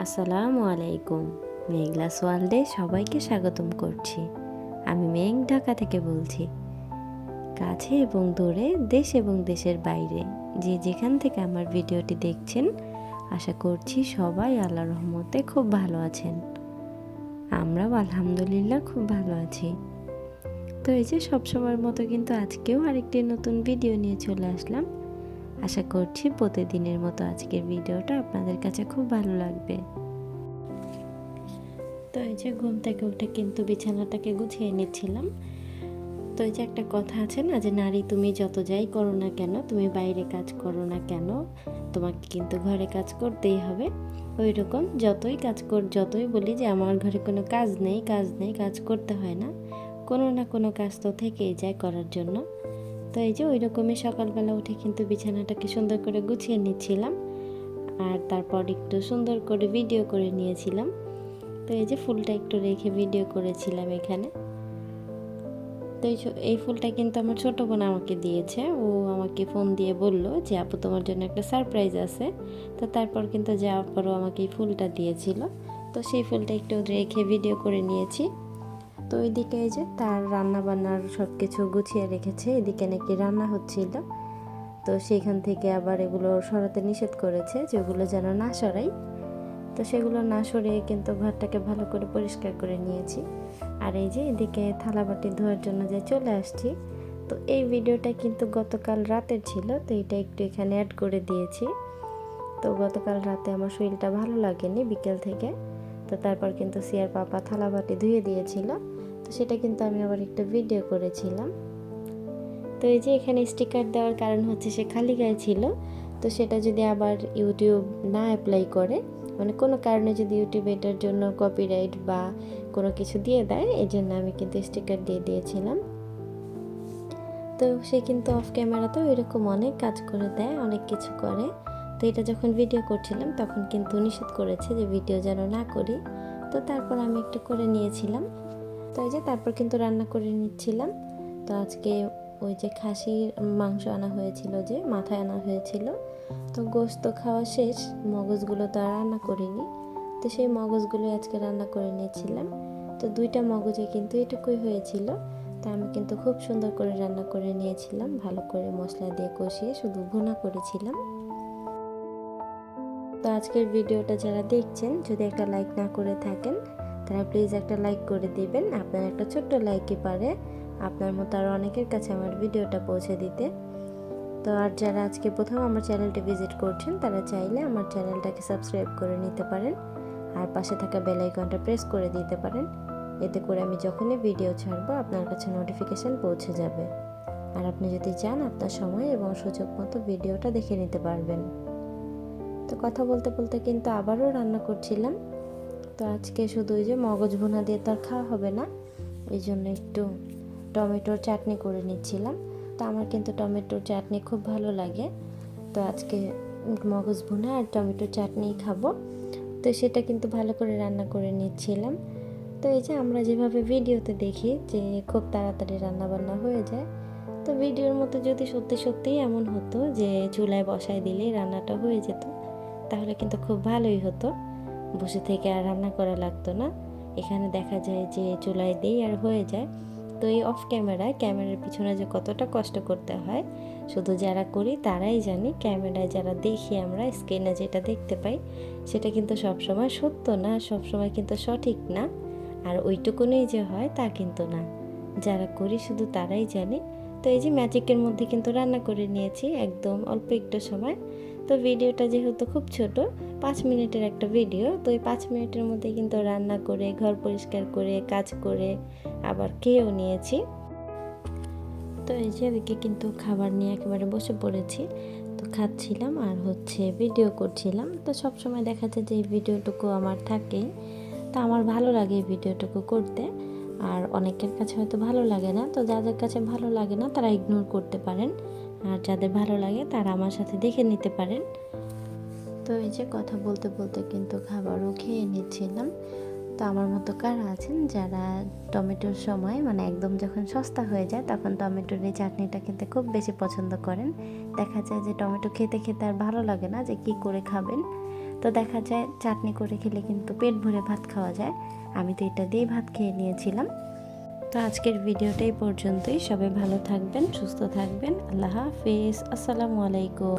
আসসালামু আলাইকুম। মেঘলাস ওয়ার্ল্ডে সবাইকে স্বাগতম করছি। আমি মেঘ ঢাকা থেকে বলছি। কাছে এবং দূরে, দেশ এবং দেশের বাইরে যে যেখান থেকে আমার ভিডিওটি দেখছেন, আশা করছি সবাই আল্লাহ রহমতে খুব ভালো আছেন। আমরাও আলহামদুলিল্লাহ খুব ভালো আছি। তো এই যে সব সবসময়ের মতো কিন্তু আজকেও আরেকটি নতুন ভিডিও নিয়ে চলে আসলাম। আশা করছি প্রতিদিনের মতো আজকের ভিডিওটা আপনাদের কাছে খুব ভালো লাগবে। তো এই যে ঘুম থেকে উঠে কিন্তু বিছানাটাকে গুছিয়ে নিচ্ছিলাম। তো এই যে একটা কথা আছে না যে, নারী, তুমি যত যাই করো না কেন, তুমি বাইরে কাজ করো না কেন, তোমাকে কিন্তু ঘরে কাজ করতেই হবে। ওই রকম যতই কাজ কর, যতই বলি যে, আমার ঘরে কোনো কাজ নেই কাজ নেই, কাজ করতে হয় না। কোনো না কোনো কাজ তো থেকেই যায় করার জন্য। তো এই যে ওই রকমই সকালবেলা উঠে কিন্তু বিছানাটাকে সুন্দর করে গুছিয়ে নিচ্ছিলাম। আর তারপর একটু সুন্দর করে ভিডিও করে নিয়েছিলাম। তো এই যে ফুলটা একটু রেখে ভিডিও করেছিলাম এখানে। তো এই ফুলটা কিন্তু আমার ছোট বোন আমাকে দিয়েছে। ও আমাকে ফোন দিয়ে বলল যে, আপু, তোমার জন্য একটা সারপ্রাইজ আছে। তো তারপর কিন্তু যাওয়ার পরও আমাকে এই ফুলটা দিয়েছিল। তো সেই ফুলটা একটু রেখে ভিডিও করে নিয়েছি। তো ওইদিকে এই যে তার রান্না বান্নার সব কিছু গুছিয়ে রেখেছে, এদিকে নাকি রান্না হচ্ছিল। তো সেইখান থেকে আবার এগুলো সরাতে নিষেধ করেছে যেগুলো যেন না সরাই। তো সেগুলো না সরিয়ে কিন্তু ঘরটাকে ভালো করে পরিষ্কার করে নিয়েছি। আর এই যে এদিকে থালা বাটি ধোয়ার জন্য যে চলে আসছি, তো এই ভিডিওটা কিন্তু গতকাল রাতের ছিল, তো এটা একটু এখানে অ্যাড করে দিয়েছি। তো গতকাল রাতে আমার শরীরটা ভালো লাগেনি বিকেল থেকে, তো তারপর কিন্তু সিয়ার পাপা থালা বাটি ধুয়ে দিয়েছিল। তো সেটা কিন্তু আমি আবার একটা ভিডিও করেছিলাম। তো এই যে এখানে স্টিকার দেওয়ার কারণ হচ্ছে সে খালি গায়ে ছিল, তো সেটা যদি আবার ইউটিউব না অ্যাপ্লাই করে মানে কোনো কারণে যদি ইউটিউব এটার জন্য কপিরাইট বা কোনো কিছু দিয়ে দেয় এই জন্য আমি কিন্তু স্টিকার দিয়ে দিয়েছিলাম। তো সে কিন্তু অফ ক্যামেরাতেও এরকম অনেক কাজ করে দেয়, অনেক কিছু করে। তো এটা যখন ভিডিও করছিলাম, তখন কিন্তু নিষেধ করেছে যে ভিডিও যেন না করি। তো তারপর আমি একটু করে নিয়েছিলাম। তো এই যে তারপর কিন্তু রান্না করে নিচ্ছিলাম। তো আজকে ওই যে খাসির মাংস আনা হয়েছিল যে, মাথায় আনা হয়েছিল। তো গোস্ত খাওয়া শেষ, মগজগুলো তো আর রান্না করিনি। তো সেই মগজগুলো আজকে রান্না করে নিয়েছিলাম। তো দুইটা মগজে কিন্তু এটুকুই হয়েছিল। তা আমি কিন্তু খুব সুন্দর করে রান্না করে নিয়েছিলাম, ভালো করে মশলা দিয়ে কষিয়ে শুধু ভুনা করেছিলাম। তো আজকের ভিডিওটা যারা দেখছেন, যদি একটা লাইক না করে থাকেন তারা প্লিজ একটা লাইক করে দিবেন, আপনার একটা ছোট্ট লাইকই পারে, আপনার মতো আরও অনেকের কাছে আমার ভিডিওটা পৌঁছে দিতে। তো আর যারা আজকে প্রথম আমার চ্যানেলটি ভিজিট করছেন, তারা চাইলে আমার চ্যানেলটাকে সাবস্ক্রাইব করে নিতে পারেন, আর পাশে থাকা বেল আইকনটা প্রেস করে দিতে পারেন, এতে করে আমি যখনই ভিডিও ছাড়বো, আপনার কাছে নোটিফিকেশান পৌঁছে যাবে। আর আপনি যদি চান আপনার সময় এবং সুযোগ মতো ভিডিওটা দেখে নিতে পারবেন। তো কথা বলতে বলতে কিন্তু আবারও রান্না করছিলাম। তো আজকে শুধু ওই যে মগজ ভুনা দিয়ে তো আর খাওয়া হবে না। এই জন্য একটু টমেটোর চাটনি করে নিচ্ছিলাম। তো আমার কিন্তু টমেটোর চাটনি খুব ভালো লাগে। তো আজকে মগজ ভুনা আর টমেটোর চাটনি খাব। তো সেটা কিন্তু ভালো করে রান্না করে নিচ্ছিলাম। তো এই যে আমরা যেভাবে ভিডিওতে দেখি যে খুব তাড়াতাড়ি রান্নাবান্না হয়ে যায়। তো ভিডিওর মতো যদি সত্যি সত্যিই এমন হতো যে চুলায় বসায় দিলেই রান্নাটা হয়ে যেত, তাহলে কিন্তু খুব ভালোই হতো। বসে থেকে আর রান্না করা লাগতো না। এখানে দেখা যায় যে চুলায় দিই আর হয়ে যায়। তো এই অফ ক্যামেরায় ক্যামেরার পিছনে যে কতটা কষ্ট করতে হয়, শুধু যারা করি তারাই জানি। ক্যামেরায় যারা দেখি আমরা স্ক্রিনে যেটা দেখতে পাই, সেটা কিন্তু সবসময় সত্য না, সবসময় কিন্তু সঠিক না। আর ওইটুকুনই যে হয় তা কিন্তু না। যারা করি শুধু তারাই জানে। তো এই যে ম্যাজিকের মধ্যে কিন্তু রান্না করে নিয়েছি একদম অল্প একটু সময়। তো ভিডিওটা যেহেতু খুব ছোট, পাঁচ মিনিটের একটা ভিডিও, তো এই পাঁচ মিনিটের মধ্যে কিন্তু রান্না করে, ঘর পরিষ্কার করে, কাজ করে আবার খেয়েও নিয়েছি। তো এই যে ওদিকে কিন্তু খাবার নিয়ে একেবারে বসে পড়েছি। তো খাচ্ছিলাম আর হচ্ছে ভিডিও করছিলাম। তো সব সময় দেখা যায় যে এই ভিডিওটুকু আমার থাকে। তো আমার ভালো লাগে এই ভিডিওটুকু করতে। আর অনেকের কাছে হয়তো ভালো লাগে না, তো যাদের কাছে ভালো লাগে না তারা ইগনোর করতে পারেন, আর যাদের ভালো লাগে তারা আমার সাথে দেখে নিতে পারেন। তো এই যে কথা বলতে বলতে কিন্তু খাবারও খেয়ে নিচ্ছিলাম। তো আমার মতো কারা আছেন যারা টমেটোর সময় মানে একদম যখন সস্তা হয়ে যায় তখন টমেটোর এই চাটনিটা খেতে খুব বেশি পছন্দ করেন। দেখা যায় যে টমেটো খেতে খেতে আর ভালো লাগে না যে কি করে খাবেন। তো দেখা যায় চাটনি করে খেলে কিন্তু পেট ভরে ভাত খাওয়া যায়। আমি তো এটা দিয়েই ভাত খেয়ে নিয়েছিলাম। তো আজকের ভিডিওটাই পর্যন্তই। সবাই ভালো থাকবেন, সুস্থ থাকবেন। আল্লাহ হাফিজ। আসসালামু আলাইকুম।